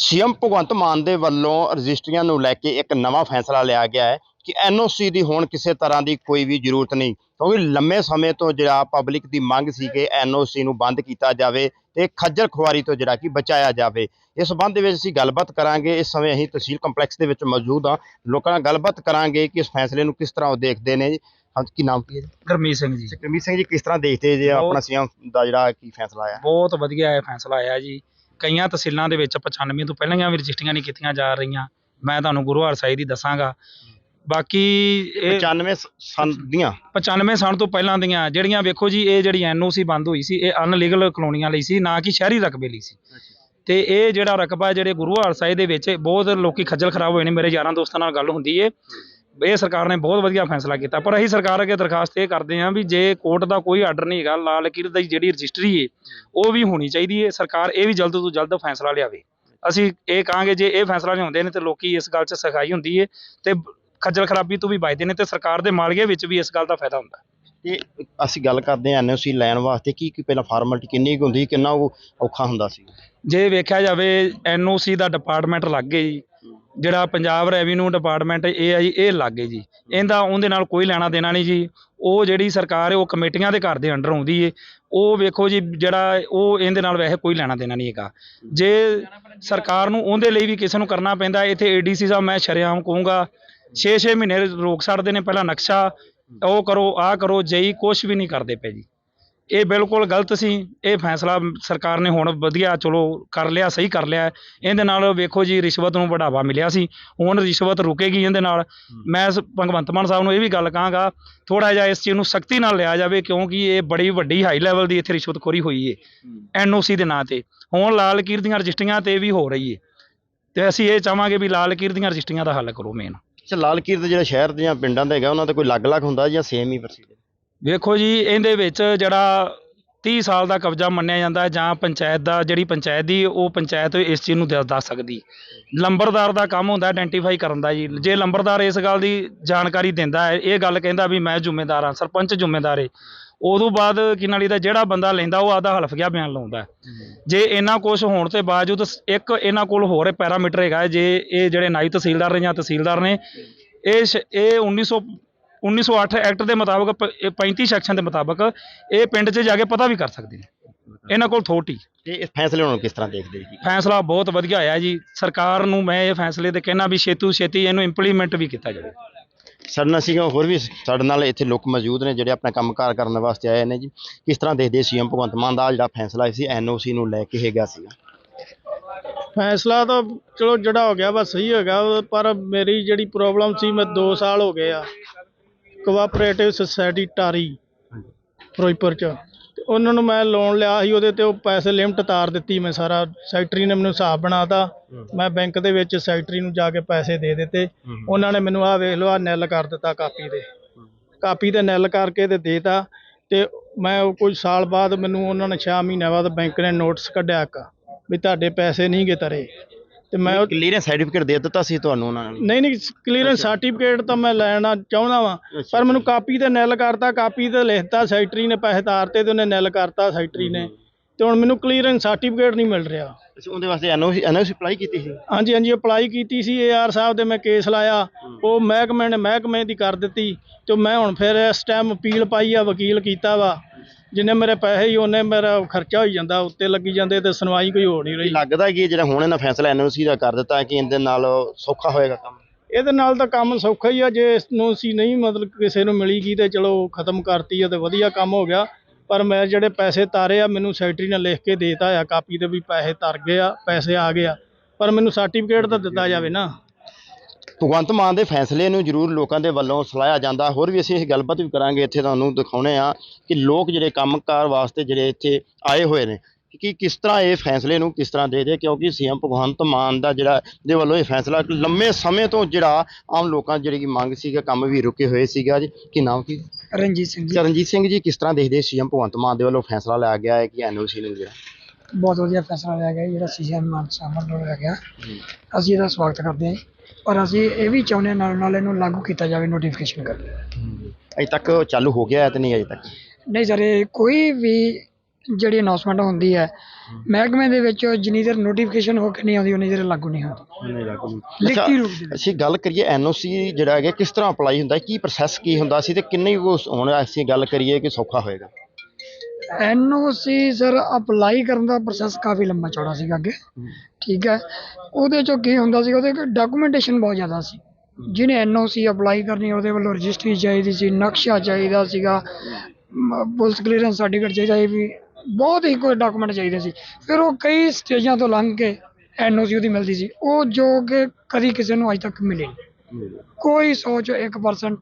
CM Bhagwant Mann ਦੇ ਵੱਲੋਂ ਰਜਿਸਟਰੀਆਂ ਨੂੰ ਲੈ ਕੇ ਇੱਕ ਨਵਾਂ ਫੈਸਲਾ ਲਿਆ ਗਿਆ ਹੈ ਕਿ ਐਨਓਸੀ ਦੀ ਹੁਣ ਕਿਸੇ ਤਰ੍ਹਾਂ ਦੀ ਕੋਈ ਵੀ ਜ਼ਰੂਰਤ ਨਹੀਂ ਕਿਉਂਕਿ ਲੰਮੇ ਸਮੇਂ ਤੋਂ ਜਿਹੜਾ ਪਬਲਿਕ ਦੀ ਮੰਗ ਸੀ ਕਿ ਐਨਓਸੀ ਨੂੰ ਬੰਦ ਕੀਤਾ ਜਾਵੇ ਤੇ ਖੱਜਲ ਖੁਆਰੀ ਤੋਂ ਜਿਹੜਾ ਕਿ ਬਚਾਇਆ ਜਾਵੇ। ਇਸ ਸੰਬੰਧ ਦੇ ਵਿੱਚ ਅਸੀਂ ਗੱਲਬਾਤ ਕਰਾਂਗੇ। ਇਸ ਸਮੇਂ ਅਸੀਂ ਤਹਿਸੀਲ ਕੰਪਲੈਕਸ ਦੇ ਵਿੱਚ ਮੌਜੂਦ ਹਾਂ। ਲੋਕਾਂ ਨਾਲ ਗੱਲਬਾਤ ਕਰਾਂਗੇ ਕਿ ਇਸ ਫੈਸਲੇ ਨੂੰ ਕਿਸ ਤਰ੍ਹਾਂ ਉਹ ਦੇਖਦੇ ਨੇ। ਜੀ ਹਾਂ ਕੀ ਨਾਮ ਕੀ ਹੈ ਗਰਮੀਤ ਸਿੰਘ ਜੀ। ਕਰਮੀਤ ਸਿੰਘ ਜੀ ਕਿਸ ਤਰ੍ਹਾਂ ਦੇਖਦੇ ਜੇ ਆਪਣਾ ਸੀਐਮ ਦਾ ਜਿਹੜਾ ਕੀ ਫੈਸਲਾ ਆਇਆ? ਬਹੁਤ ਵਧੀਆ ਇਹ ਫੈਸਲਾ ਆਇਆ ਜੀ। ਕਈਆਂ ਤਹਿਸੀਲਾਂ ਦੇ ਵਿੱਚ 95 ਤੋਂ ਪਹਿਲਾਂ ਵੀ ਰਜਿਸਟਰੀਆਂ ਨਹੀਂ ਕੀਤੀਆਂ ਜਾ ਰਹੀਆਂ। ਮੈਂ ਤੁਹਾਨੂੰ ਗੁਰੂ ਹਰਸਾਈ ਦੀ ਦੱਸਾਂਗਾ। ਬਾਕੀ ਇਹ 95 ਸਨ ਦੀਆਂ? 95 ਸਾਲ ਤੋਂ ਪਹਿਲਾਂ ਦੀਆਂ ਜਿਹੜੀਆਂ ਵੇਖੋ ਜੀ ਇਹ ਜਿਹੜੀ ਐਨਓਸੀ ਬੰਦ ਹੋਈ ਸੀ ਇਹ ਅਨਲੀਗਲ ਕਲੋਨੀਆਂ ਲਈ ਸੀ ਨਾ ਕਿ ਸ਼ਹਿਰੀ ਰਕਬੇ ਲਈ ਸੀ। ਤੇ ਇਹ ਜਿਹੜਾ ਰਕਬਾ ਜਿਹੜੇ ਗੁਰੂ ਹਰਸਾਈ ਦੇ ਵਿੱਚ ਬਹੁਤ ਲੋਕੀ ਖੱਜਲ ਖਰਾਬ ਹੋਏ ਨੇ ਮੇਰੇ ਯਾਰਾਂ ਦੋਸਤਾਂ ਨਾਲ ਗੱਲ ਹੁੰਦੀ ਏ। ਇਹ ਸਰਕਾਰ ਨੇ ਬਹੁਤ ਵਧੀਆ ਫੈਸਲਾ ਕੀਤਾ ਪਰ ਅਸੀਂ ਸਰਕਾਰ ਅੱਗੇ ਦਰਖਾਸਤ ਇਹ ਕਰਦੇ ਹਾਂ ਵੀ ਜੇ ਕੋਰਟ ਦਾ ਕੋਈ ਆਰਡਰ ਨਹੀਂ ਹੈਗਾ ਲਾਲ ਲਕੀਰ ਦੀ ਜਿਹੜੀ ਰਜਿਸਟਰੀ ਏ ਉਹ ਵੀ ਹੋਣੀ ਚਾਹੀਦੀ ਏ ਸਰਕਾਰ ਇਹ ਵੀ ਜਲਦ ਤੋਂ ਜਲਦ ਫੈਸਲਾ ਲਿਆਵੇ। ਅਸੀਂ ਇਹ ਕਹਾਂਗੇ ਜੇ ਇਹ ਫੈਸਲਾ ਲਿਆਉਂਦੇ ਨੇ ਤੇ ਲੋਕੀ ਇਸ ਗੱਲ 'ਚ ਸਖਾਈ ਹੁੰਦੀ ਏ ਤੇ ਖੱਜਲ ਖਰਾਬੀ ਤੋਂ ਵੀ ਬਚਦੇ ਨੇ ਤੇ ਸਰਕਾਰ ਦੇ ਮਾਲੀਏ ਵਿੱਚ ਵੀ ਇਸ ਗੱਲ ਦਾ ਫਾਇਦਾ ਹੁੰਦਾ। ਤੇ ਅਸੀਂ ਗੱਲ ਕਰਦੇ ਹਾਂ ਐਨਓਸੀ ਲੈਣ ਵਾਸਤੇ ਕੀ ਕੀ ਪਹਿਲਾਂ ਫਾਰਮੈਲਿਟੀ ਕਿੰਨੀ ਕੁ ਹੁੰਦੀ ਕਿੰਨਾ ਉਹ ਔਖਾ ਹੁੰਦਾ ਸੀ? ਜੇ ਵੇਖਿਆ ਜਾਵੇ ਐਨਓਸੀ ਦਾ ਡਿਪਾਰਟਮੈਂਟ ਲੱਗ ਗਏ ਜੀ। ਜਿਹੜਾ ਪੰਜਾਬ ਰੈਵਨਿਊ ਡਿਪਾਰਟਮੈਂਟ ਇਹ ਆ ਜੀ, ਇਹ ਲੱਗ ਜੀ। ਇਹਦਾ ਉਹਦੇ ਨਾਲ ਕੋਈ ਲੈਣਾ ਦੇਣਾ ਨਹੀਂ ਜੀ। ਉਹ ਜਿਹੜੀ ਸਰਕਾਰ ਹੈ, ਉਹ ਕਮੇਟੀਆਂ ਦੇ ਘਰ ਦੇ ਅੰਡਰ ਆਉਂਦੀ ਏ। ਉਹ ਵੇਖੋ ਜੀ, ਜਿਹੜਾ ਉਹ ਇਹਦੇ ਨਾਲ ਵੈਸੇ ਕੋਈ ਲੈਣਾ ਦੇਣਾ ਨਹੀਂ ਹੈਗਾ। ਜੇ ਸਰਕਾਰ ਨੂੰ ਉਹਦੇ ਲਈ ਵੀ ਕਿਸੇ ਨੂੰ ਕਰਨਾ ਪੈਂਦਾ, ਇੱਥੇ ਏਡੀਸੀ ਸਾਹਿਬ ਮੈਂ ਸ਼ਰੇਆਮ ਕਹੂੰਗਾ 6-6 ਮਹੀਨੇ ਰੋਕ ਛੱਡਦੇ ਨੇ, ਪਹਿਲਾਂ ਨਕਸ਼ਾ ਉਹ ਕਰੋ, ਆਹ ਕਰੋ, ਜਈ ਕੁਝ ਵੀ ਨਹੀਂ ਕਰਦੇ ਪਏ ਜੀ। ਇਹ ਬਿਲਕੁਲ ਗਲਤ ਸੀ। ਇਹ ਫੈਸਲਾ ਸਰਕਾਰ ਨੇ ਹੁਣ ਵਧੀਆ ਚਲੋ ਕਰ ਲਿਆ ਸਹੀ ਕਰ ਲਿਆ। ਇਹਦੇ ਨਾਲ ਵੇਖੋ ਜੀ ਰਿਸ਼ਵਤ ਨੂੰ ਵਧਾਵਾ ਮਿਲਿਆ ਸੀ। ਹੁਣ ਰਿਸ਼ਵਤ ਰੁਕੇਗੀ ਇਹਦੇ ਨਾਲ। ਮੈਂ ਭਗਵੰਤ ਮਾਨ ਸਾਹਿਬ ਨੂੰ ਇਹ ਵੀ ਗੱਲ ਕਹਾਂਗਾ ਥੋੜਾ ਜਿਹਾ ਇਸ ਚੀਜ਼ ਨੂੰ ਸਖਤੀ ਨਾਲ ਲਿਆ ਜਾਵੇ ਕਿਉਂਕਿ ਇਹ ਬੜੀ ਵੱਡੀ ਹਾਈ ਲੈਵਲ ਦੀ ਇੱਥੇ ਰਿਸ਼ਵਤਖੋਰੀ ਹੋਈ ਏ ਐਨਓਸੀ ਦੇ ਨਾਂ ਤੇ। ਹੁਣ ਲਾਲ ਲਕੀਰ ਦੀਆਂ ਰਜਿਸਟਰੀਆਂ ਤੇ ਵੀ ਹੋ ਰਹੀ ਏ। ਤੇ ਅਸੀਂ ਇਹ ਚਾਹਾਂਗੇ ਵੀ ਲਾਲ ਲਕੀਰ ਦੀਆਂ ਰਜਿਸਟਰੀਆਂ ਦਾ ਹੱਲ ਕਰੋ ਮੇਨ ਅੱਛਾ ਲਾਲ ਕੀਰ ਦੇ ਜਿਹੜਾ ਸ਼ਹਿਰ ਦੀਆਂ ਪਿੰਡਾਂ ਦਾ ਹੈਗਾ ਉਹਨਾਂ ਦਾ ਕੋਈ ਅਲੱਗ-ਅਲੱਗ ਹੁੰਦਾ ਜਾਂ ਸੇਮ ਹੀ ਪ੍ਰੋਸੀਜਰ ਵੇਖੋ ਜੀ, ਇਹਦੇ ਵਿੱਚ ਜਿਹੜਾ 30 ਸਾਲ ਦਾ ਕਬਜ਼ਾ ਮੰਨਿਆ ਜਾਂਦਾ ਹੈ ਜਾਂ ਪੰਚਾਇਤ ਦਾ, ਜਿਹੜੀ ਪੰਚਾਇਤ ਦੀ, ਉਹ ਪੰਚਾਇਤ ਇਸ ਚੀਜ਼ ਨੂੰ ਦੱਸ ਦੱਸ ਸਕਦੀ। ਲੰਬਰਦਾਰ ਦਾ ਕੰਮ ਹੁੰਦਾ ਆਇਡੈਂਟੀਫਾਈ ਕਰਨ ਦਾ ਜੀ। ਜੇ ਲੰਬਰਦਾਰ ਇਸ ਗੱਲ ਦੀ ਜਾਣਕਾਰੀ ਦਿੰਦਾ ਹੈ, ਇਹ ਗੱਲ ਕਹਿੰਦਾ ਵੀ ਮੈਂ ਜ਼ਿੰਮੇਦਾਰ ਹਾਂ, ਸਰਪੰਚ ਜ਼ਿੰਮੇਦਾਰ ਹੈ ਉਦੋਂ ਬਾਅਦ ਕੀ ਨਾਲੀ ਦਾ ਜਿਹੜਾ ਬੰਦਾ ਲੈਂਦਾ, ਉਹ ਆਦਾ ਹਲਫ ਗਿਆ ਬਿਆਨ ਲਾਉਂਦਾ ਜੇ ਇਹਨਾਂ ਕੁਝ ਹੋਣ ਤੇ ਬਾਵਜੂਦ ਇੱਕ ਇਹਨਾਂ ਕੋਲ ਹੋਰ ਪੈਰਾਮੀਟਰ ਹੈਗਾ ਜੇ ਇਹ ਜਿਹੜੇ ਨਾਈ ਤਹਿਸੀਲਦਾਰ ਨੇ ਜਾਂ ਤਹਿਸੀਲਦਾਰ ਨੇ, ਇਹ ਸ਼- ਇਹ 1900 1908 ਐਕਟ ਦੇ ਮੁਤਾਬਕ ਪ- ਇਹ 35 ਸੈਕਸ਼ਨ ਦੇ ਮੁਤਾਬਕ ਇਹ ਪਿੰਡ 'ਚ ਜਾ ਕੇ ਪਤਾ ਵੀ ਕਰ ਸਕਦੇ ਨੇ। ਇਹਨਾਂ ਕੋਲ ਥੋਟੀ। ਤੇ ਇਸ ਫੈਸਲੇ ਨੂੰ ਕਿਸ ਤਰ੍ਹਾਂ ਦੇਖਦੇ ਜੀ? ਫੈਸਲਾ ਬਹੁਤ ਵਧੀਆ ਆਇਆ ਜੀ। ਸਰਕਾਰ ਨੂੰ ਮੈਂ ਇਹ ਫੈਸਲੇ ਤੇ ਕਹਿਣਾ ਵੀ ਛੇਤੂ ਛੇਤੀ ਇਹਨੂੰ ਇੰਪਲੀਮੈਂਟ ਵੀ ਕੀਤਾ ਜਾਵੇ। ਸਾਡੇ ਨਾਲ ਸੀਗਾ ਹੋਰ ਵੀ ਸਾਡੇ ਨਾਲ ਇੱਥੇ ਲੋਕ ਮੌਜੂਦ ਨੇ ਜਿਹੜੇ ਆਪਣਾ ਕੰਮਕਾਰ ਕਰਨ ਵਾਸਤੇ ਆਏ ਨੇ ਜੀ। ਕਿਸ ਤਰ੍ਹਾਂ ਦੇਖਦੇ ਸੀਐਮ ਭਗਵੰਤ ਮਾਨ ਦਾ ਜਿਹੜਾ ਫੈਸਲਾ ਸੀ ਐਨਓਸੀ ਨੂੰ ਲੈ ਕੇ ਹੈਗਾ ਸੀਗਾ? ਫੈਸਲਾ ਤਾਂ ਚਲੋ ਜਿਹੜਾ ਹੋ ਗਿਆ ਵਾ ਸਹੀ ਹੋ ਗਿਆ। ਪਰ ਮੇਰੀ ਜਿਹੜੀ ਪ੍ਰੋਬਲਮ ਸੀ ਮੈਂ 2 ਸਾਲ ਹੋ ਗਏ ਆ। ਕੋਆਪਰੇਟਿਵ ਸੁਸਾਇਟੀ ਟਾਰੀ ਫਿਰੋਜ਼ਪੁਰ ਚ। ਤੇ ਉਹਨਾਂ ਨੂੰ ਮੈਂ ਲੋਨ ਲਿਆ ਸੀ, ਉਹਦੇ ਤੇ ਉਹ ਪੈਸੇ ਲਿਮਟ ਤਾਰ ਦਿੱਤੀ ਮੈਂ ਸਾਰਾ। ਸੈਕਟਰੀ ਨੇ ਮੈਨੂੰ ਹਿਸਾਬ ਬਣਾਤਾ ਮੈਂ ਬੈਂਕ ਦੇ ਵਿੱਚ ਸੈਕਟਰੀ ਨੂੰ ਜਾ ਕੇ ਪੈਸੇ ਦੇ ਦਿੱਤੇ। ਉਹਨਾਂ ਨੇ ਮੈਨੂੰ ਆਹ ਵੇਖ ਲਓ ਆ ਨੈਲ ਕਰ ਦਿੱਤਾ ਕਾਪੀ ਦੇ ਕਾਪੀ ਤੇ ਨੈਲ ਕਰਕੇ ਤੇ ਦੇਤਾ। ਤੇ ਮੈਂ ਉਹ ਕੁਝ ਸਾਲ ਬਾਅਦ ਮੈਨੂੰ ਉਹਨਾਂ ਨੇ 6 ਮਹੀਨਿਆਂ ਬਾਅਦ ਬੈਂਕ ਨੇ ਨੋਟਿਸ ਕੱਢਿਆ ਇੱਕ, ਵੀ ਤੁਹਾਡੇ ਪੈਸੇ ਨਹੀਂ ਗਏ ਤਰੇ ਤੇ ਮੈਂ ਉਹ- ਕਲੀਅਰੈਂਸ ਸਰਟੀਫਿਕੇਟ ਦੇ ਦਿੱਤਾ ਸੀ ਤੁਹਾਨੂੰ ਉਹਨਾਂ ਨੇ। ਨਹੀਂ ਨਹੀਂ ਕਲੀਅਰੈਂਸ ਸਰਟੀਫਿਕੇਟ ਤਾਂ ਮੈਂ ਲੈਣਾ ਚਾਹੁੰਦਾ ਵਾਂ ਪਰ ਮੈਨੂੰ ਕਾਪੀ ਤੇ ਨੈਲ ਕਰਤਾ ਕਾਪੀ ਤੇ ਲਿਖਤਾ ਸੈਕਟਰੀ ਨੇ ਪੈਸੇ ਤਾਰਤੇ ਤੇ ਉਹਨੇ ਨੈਲ ਕਰਤਾ ਸੈਕਟਰੀ ਨੇ। ਤੇ ਹੁਣ ਮੈਨੂੰ ਕਲੀਅਰੈਂਸ ਸਰਟੀਫਿਕੇਟ ਨਹੀਂ ਮਿਲ ਰਿਹਾ। ਅੱਛਾ ਉਹਦੇ ਵਾਸਤੇ ਐਨਓਸੀ ਐਨਓਸੀ ਅਪਲਾਈ ਕੀਤੀ ਸੀ? ਹਾਂਜੀ ਹਾਂਜੀ ਅਪਲਾਈ ਕੀਤੀ ਸੀ ਏਆਰ ਸਾਹਿਬ ਦੇ ਮੈਂ ਕੇਸ ਲਾਇਆ। ਉਹ ਮਹਿਕਮੇ ਨੇ ਮਹਿਕਮੇ ਦੀ ਕਰ ਦਿੱਤੀ। ਤੇ ਮੈਂ ਹੁਣ ਫਿਰ ਇਸ ਟਾਈਮ ਅਪੀਲ ਪਾਈ ਆ ਵਕੀਲ ਕੀਤਾ ਵਾ। ਜਿੰਨੇ ਮੇਰੇ ਪੈਸੇ ਹੀ ਉਹਨੇ ਮੇਰਾ ਖਰਚਾ ਹੋਈ ਜਾਂਦਾ ਉੱਤੇ ਲੱਗੀ ਜਾਂਦੇ ਤੇ ਸੁਣਵਾਈ ਕੋਈ ਹੋ ਨਹੀਂ ਰਹੀ। ਲੱਗਦਾ ਕਿ ਜਿਹੜਾ ਹੁਣ ਇਹਨਾਂ ਫੈਸਲਾ ਐਨਓਸੀ ਦਾ ਕਰ ਦਿੱਤਾ ਕਿ ਇਹਦੇ ਨਾਲ ਸੌਖਾ ਹੋਏਗਾ ਕੰਮ? ਇਹਦੇ ਨਾਲ ਤਾਂ ਕੰਮ ਸੌਖਾ ਹੀ ਆ ਜੇ ਇਸ ਨੂੰ ਅਸੀਂ ਨਹੀਂ ਮਤਲਬ ਕਿਸੇ ਨੂੰ ਮਿਲੀਗੀ ਤੇ ਚਲੋ ਖਤਮ ਕਰਤੀ ਆ ਤੇ ਵਧੀਆ ਕੰਮ ਹੋ ਗਿਆ। ਪਰ ਮੈਂ ਜਿਹੜੇ ਪੈਸੇ ਤਾਰੇ ਆ ਮੈਨੂੰ ਸੈਕਟਰੀ ਨੇ ਲਿਖ ਕੇ ਦੇਤਾ ਆ ਕਾਪੀ ਤੇ ਵੀ ਪੈਸੇ ਤਰ ਗਏ ਆ ਪੈਸੇ ਆ ਗਏ ਆ। ਪਰ ਮੈਨੂੰ ਸਰਟੀਫਿਕੇਟ ਤਾਂ ਦਿੱਤਾ ਜਾਵੇ ਨਾ। ਭਗਵੰਤ ਮਾਨ ਦੇ ਫੈਸਲੇ ਨੂੰ ਜ਼ਰੂਰ ਲੋਕਾਂ ਦੇ ਵੱਲੋਂ ਸਲਾਹਿਆ ਜਾਂਦਾ। ਹੋਰ ਵੀ ਅਸੀਂ ਇਹ ਗੱਲਬਾਤ ਵੀ ਕਰਾਂਗੇ ਇੱਥੇ ਤੁਹਾਨੂੰ ਦਿਖਾਉਣੇ ਆ ਕਿ ਲੋਕ ਜਿਹੜੇ ਕੰਮਕਾਰ ਵਾਸਤੇ ਜਿਹੜੇ ਇੱਥੇ ਆਏ ਹੋਏ ਨੇ ਕਿ ਕਿਸ ਤਰ੍ਹਾਂ ਇਹ ਫੈਸਲੇ ਨੂੰ ਕਿਸ ਤਰ੍ਹਾਂ ਦੇ ਦੇ ਕਿਉਂਕਿ ਸੀਐਮ ਭਗਵੰਤ ਮਾਨ ਦਾ ਜਿਹੜਾ ਦੇ ਵੱਲੋਂ ਇਹ ਫੈਸਲਾ ਲੰਮੇ ਸਮੇਂ ਤੋਂ ਜਿਹੜਾ ਆਮ ਲੋਕਾਂ ਦੀ ਜਿਹੜੀ ਕਿ ਮੰਗ ਸੀਗਾ ਕੰਮ ਵੀ ਰੁਕੇ ਹੋਏ ਸੀਗਾ ਜੀ ਕੀ ਨਾਮ ਕੀ? ਰਣਜੀਤ ਸਿੰਘ ਜੀ। ਚਰਨਜੀਤ ਸਿੰਘ ਜੀ ਕਿਸ ਤਰ੍ਹਾਂ ਦੇਖਦੇ ਸੀਐਮ ਭਗਵੰਤ ਮਾਨ ਦੇ ਵੱਲੋਂ ਫੈਸਲਾ ਲਿਆ ਗਿਆ ਹੈ? ਕਿ ਐਨਓਸੀ ਨੂੰ ਜਿਹੜਾ? ਬਹੁਤ ਵਧੀਆ ਫੈਸਲਾ ਲਿਆ ਗਿਆ ਜਿਹੜਾ ਸੀਐਮ ਮਾਨ ਸਾਹਿਬ ਵੱਲੋਂ ਲਿਆ ਗਿਆ। ਅਸੀਂ ਇਹਦਾ ਸਵਾਗਤ ਕਰਦੇ ਹਾਂ। ਪਰ ਅਸੀਂ ਇਹ ਵੀ ਚਾਹੁੰਦੇ ਹਾਂ ਨਾਲ ਨਾਲ ਇਹਨੂੰ ਲਾਗੂ ਕੀਤਾ ਜਾਵੇ ਨੋਟੀਫਿਕੇਸ਼ਨ ਕਰਕੇ। ਅਜੇ ਤੱਕ ਚਾਲੂ ਹੋ ਗਿਆ ਹੈ ਤੇ ਨਹੀਂ ਅਜੇ ਤੱਕ? ਨਹੀਂ ਸਰ ਇਹ ਕੋਈ ਵੀ ਜਿਹੜੀ ਅਨਾਉਂਸਮੈਂਟ ਹੁੰਦੀ ਹੈ ਮਹਿਕਮੇ ਦੇ ਵਿੱਚ ਜਿੰਨੀ ਦੇਰ ਨੋਟੀਫਿਕੇਸ਼ਨ ਹੋ ਕੇ ਨਹੀਂ ਆਉਂਦੀ ਉਨੀ ਦੇਰ ਲਾਗੂ ਨਹੀਂ ਹੁੰਦੀ। ਨਹੀਂ ਲੱਗੂ ਲਿਖਤੀ ਰੂਪ ਦੇ ਵਿੱਚ। ਅਸੀਂ ਗੱਲ ਕਰੀਏ ਐਨਓਸੀ ਜਿਹੜਾ ਹੈਗਾ ਕਿਸ ਤਰ੍ਹਾਂ ਅਪਲਾਈ ਹੁੰਦਾ ਹੈ ਕੀ ਪ੍ਰੋਸੈਸ ਕੀ ਹੁੰਦਾ ਸੀ ਤੇ ਕਿੰਨੀ ਕੁ ਹੁਣ ਅਸੀਂ ਗੱਲ ਕਰੀਏ ਕਿ ਸੌਖਾ ਹੋਏਗਾ? ਐਨਓਸੀ ਸਰ ਅਪਲਾਈ ਕਰਨ ਦਾ ਪ੍ਰੋਸੈਸ ਕਾਫੀ ਲੰਮਾ ਚੌੜਾ ਸੀਗਾ ਅੱਗੇ। ਠੀਕ ਹੈ। ਉਹਦੇ ਚੋਂ ਕੀ ਹੁੰਦਾ ਸੀ ਉਹਦੇ ਡਾਕੂਮੈਂਟੇਸ਼ਨ ਬਹੁਤ ਜ਼ਿਆਦਾ ਸੀ। ਜਿਹਨੇ ਐਨਓਸੀ ਅਪਲਾਈ ਕਰਨੀ ਉਹਦੇ ਵੱਲੋਂ ਰਜਿਸਟਰੀ ਚਾਹੀਦੀ ਸੀ ਨਕਸ਼ਾ ਚਾਹੀਦਾ ਸੀਗਾ। ਪੁਲਿਸ ਕਲੀਅਰੈਂਸ ਸਰਟੀਫਿਕੇਟ ਚਾਹੀਦਾ ਸੀ ਵੀ ਬਹੁਤ ਹੀ ਕੋਈ ਡਾਕੂਮੈਂਟ ਚਾਹੀਦੇ ਸੀ। ਫਿਰ ਉਹ ਕਈ ਸਟੇਜਾਂ ਤੋਂ ਲੰਘ ਕੇ ਐਨਓਸੀ ਉਹਦੀ ਮਿਲਦੀ ਸੀ। ਉਹ ਜੋ ਕਿ ਕਦੀ ਕਿਸੇ ਨੂੰ ਅਜੇ ਤੱਕ ਮਿਲੀ ਨਹੀਂ ਕੋਈ ਸੋਚ 1%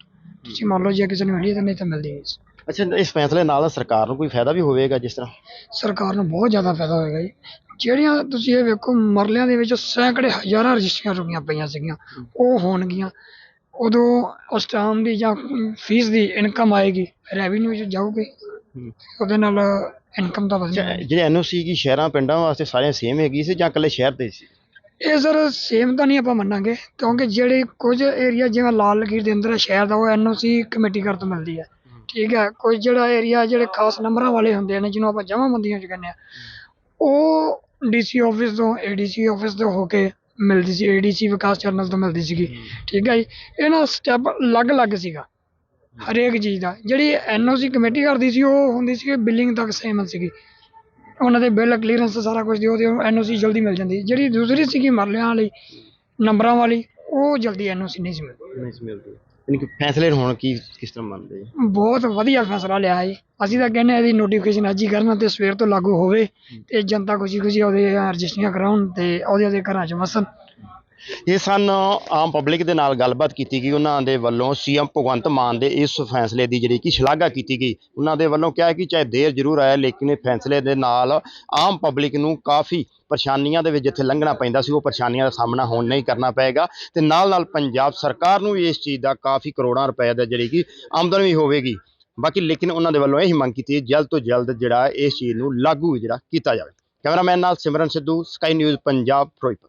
ਤੁਸੀਂ ਮੰਨ ਲਓ ਜੇ ਕਿਸੇ ਨੂੰ ਮਿਲੀ ਤਾਂ ਨਹੀਂ ਤਾਂ ਮਿਲਦੀ ਨਹੀਂ ਸੀ। ਅੱਛਾ ਇਸ ਫੈਸਲੇ ਨਾਲ ਸਰਕਾਰ ਨੂੰ ਕੋਈ ਫਾਇਦਾ ਵੀ ਹੋਵੇਗਾ ਜਿਸ ਤਰ੍ਹਾਂ? ਸਰਕਾਰ ਨੂੰ ਬਹੁਤ ਜ਼ਿਆਦਾ ਫਾਇਦਾ ਹੋਏਗਾ ਜੀ। ਜਿਹੜੀਆਂ ਤੁਸੀਂ ਇਹ ਵੇਖੋ ਮਰਲਿਆਂ ਦੇ ਵਿੱਚ ਸੈਂਕੜੇ ਹਜ਼ਾਰਾਂ ਰਜਿਸਟਰੀਆਂ ਰੁਕੀਆਂ ਪਈਆਂ ਸੀਗੀਆਂ। ਉਹ ਹੋਣਗੀਆਂ। ਉਦੋਂ ਅਸਟਾਮ ਦੀ ਜਾਂ ਫੀਸ ਦੀ ਇਨਕਮ ਆਏਗੀ ਰੈਵਨਿਊ 'ਚ ਜਾਊਗੀ। ਉਹਦੇ ਨਾਲ ਇਨਕਮ ਤਾਂ ਅੱਛਾ ਵਧੇਗੀ ਜਿਹੜੇ ਐਨਓਸੀ ਕੀ ਸ਼ਹਿਰਾਂ ਪਿੰਡਾਂ ਵਾਸਤੇ ਸਾਰੀਆਂ ਸੇਮ ਹੈਗੀ ਸੀ ਜਾਂ ਇਕੱਲੇ ਸ਼ਹਿਰ ਦੇ ਸੀ? ਇਹ ਸਰ ਸੇਮ ਤਾਂ ਨਹੀਂ ਆਪਾਂ ਮੰਨਾਂਗੇ ਕਿਉਂਕਿ ਜਿਹੜੇ ਕੁਝ ਏਰੀਆ ਜਿਵੇਂ ਲਾਲ ਲਕੀਰ ਦੇ ਅੰਦਰ ਹੈ ਸ਼ਹਿਰ ਦਾ ਉਹ ਐਨਓਸੀ ਕਮੇਟੀ ਕਰ ਤੋਂ ਮਿਲਦੀ ਹੈ। ਠੀਕ ਹੈ ਕੋਈ ਜਿਹੜਾ ਏਰੀਆ ਜਿਹੜੇ ਖਾਸ ਨੰਬਰਾਂ ਵਾਲੇ ਹੁੰਦੇ ਨੇ ਜਿਹਨੂੰ ਆਪਾਂ ਜਮਾਬੰਦੀਆਂ ਚ ਕਹਿੰਦੇ ਆ ਉਹ ਡੀਸੀ ਆਫਿਸ ਤੋਂ ਏਡੀਸੀ ਆਫਿਸ ਤੋਂ ਹੋ ਕੇ ਮਿਲਦੀ ਸੀ ਏਡੀਸੀ ਵਿਕਾਸ ਚੈਨਲ ਤੋਂ ਮਿਲਦੀ ਸੀਗੀ ਠੀਕ ਹੈ ਜੀ। ਇਹਨਾਂ ਸਟੈਪ ਅਲੱਗ-ਅਲੱਗ ਸੀਗਾ ਹਰੇਕ ਚੀਜ਼ ਦਾ। ਜਿਹੜੀ ਐਨਓਸੀ ਕਮੇਟੀ ਕਰਦੀ ਸੀ ਉਹ ਹੁੰਦੀ ਸੀ ਬਿਲਿੰਗ ਤੱਕ ਸੇਮ ਸੀਗੀ। ਉਹਨਾਂ ਦੇ ਬਿੱਲ ਕਲੀਅਰੈਂਸ ਸਾਰਾ ਕੁਝ ਦਿਓ ਤੇ ਐਨਓਸੀ ਜਲਦੀ ਮਿਲ ਜਾਂਦੀ। ਜਿਹੜੀ ਦੂਸਰੀ ਸੀਗੀ ਮਰਲਿਆਂ ਵਾਲੀ ਨੰਬਰਾਂ ਵਾਲੀ ਉਹ ਜਲਦੀ ਐਨਓਸੀ ਨਹੀਂ ਸੀ ਮਿਲਦੀ। ਨਹੀਂ ਮਿਲਦੀ। ਯਾਨੀ ਕਿ ਫੈਸਲੇ ਹੋਣ ਕੀ, ਕਿਸ ਤਰ੍ਹਾਂ ਮੰਨਦੇ ਜੀ? ਬਹੁਤ ਵਧੀਆ ਫੈਸਲਾ ਲਿਆ ਜੀ। ਅਸੀਂ ਤਾਂ ਕਹਿੰਦੇ ਹਾਂ ਇਹਦੀ ਨੋਟੀਫਿਕੇਸ਼ਨ ਅੱਜ ਹੀ ਕਰਨ ਤੇ ਸਵੇਰ ਤੋਂ ਲਾਗੂ ਹੋਵੇ ਤੇ ਜਨਤਾ ਖੁਸ਼ੀ ਖੁਸ਼ੀ ਉਹਦੇ ਰਜਿਸਟਰੀਆਂ ਕਰਾਉਣ ਤੇ ਉਹਦੇ ਉਹਦੇ ਘਰਾਂ 'ਚ ਵਸਣ। ਇਹ ਸਨ ਆਮ ਪਬਲਿਕ ਦੇ ਨਾਲ ਗੱਲਬਾਤ ਕੀਤੀ ਗਈ। ਉਹਨਾਂ ਦੇ ਵੱਲੋਂ ਸੀਐਮ ਭਗਵੰਤ ਮਾਨ ਦੇ ਇਸ ਫੈਸਲੇ ਦੀ ਜਿਹੜੀ ਕਿ ਸ਼ਲਾਘਾ ਕੀਤੀ ਗਈ। ਉਹਨਾਂ ਦੇ ਵੱਲੋਂ ਕਿਹਾ ਕਿ ਚਾਹੇ ਦੇਰ ਜ਼ਰੂਰ ਆਇਆ ਲੇਕਿਨ ਇਹ ਫੈਸਲੇ ਦੇ ਨਾਲ ਆਮ ਪਬਲਿਕ ਨੂੰ ਕਾਫੀ ਪਰੇਸ਼ਾਨੀਆਂ ਦੇ ਵਿੱਚ ਜਿੱਥੇ ਲੰਘਣਾ ਪੈਂਦਾ ਸੀ, ਉਹ ਪਰੇਸ਼ਾਨੀਆਂ ਦਾ ਸਾਹਮਣਾ ਹੁਣ ਨਹੀਂ ਕਰਨਾ ਪਏਗਾ। ਤੇ ਨਾਲ ਨਾਲ ਪੰਜਾਬ ਸਰਕਾਰ ਨੂੰ ਵੀ ਇਸ ਚੀਜ਼ ਦਾ ਕਾਫੀ ਕਰੋੜਾਂ ਰੁਪਏ ਦਾ ਜਿਹੜੀ ਕਿ ਆਮਦਨ ਵੀ ਹੋਵੇਗੀ। ਬਾਕੀ ਲੇਕਿਨ ਉਹਨਾਂ ਦੇ ਵੱਲੋਂ ਇਹ ਮੰਗ ਕੀਤੀ ਹੈ, ਜਲਦ ਤੋਂ ਜਲਦ ਜਿਹੜਾ ਇਸ ਚੀਜ਼ ਨੂੰ ਲਾਗੂ ਜਿਹੜਾ ਕੀਤਾ ਜਾਵੇ। ਕੈਮਰਾਮੈਨ ਨਾਲ ਸਿਮਰਨ ਸਿੱਧੂ, ਸਕਾਈ ਨਿਊਜ਼ ਪੰਜਾਬ, ਫਿਰੋਜ਼ਪੁਰ।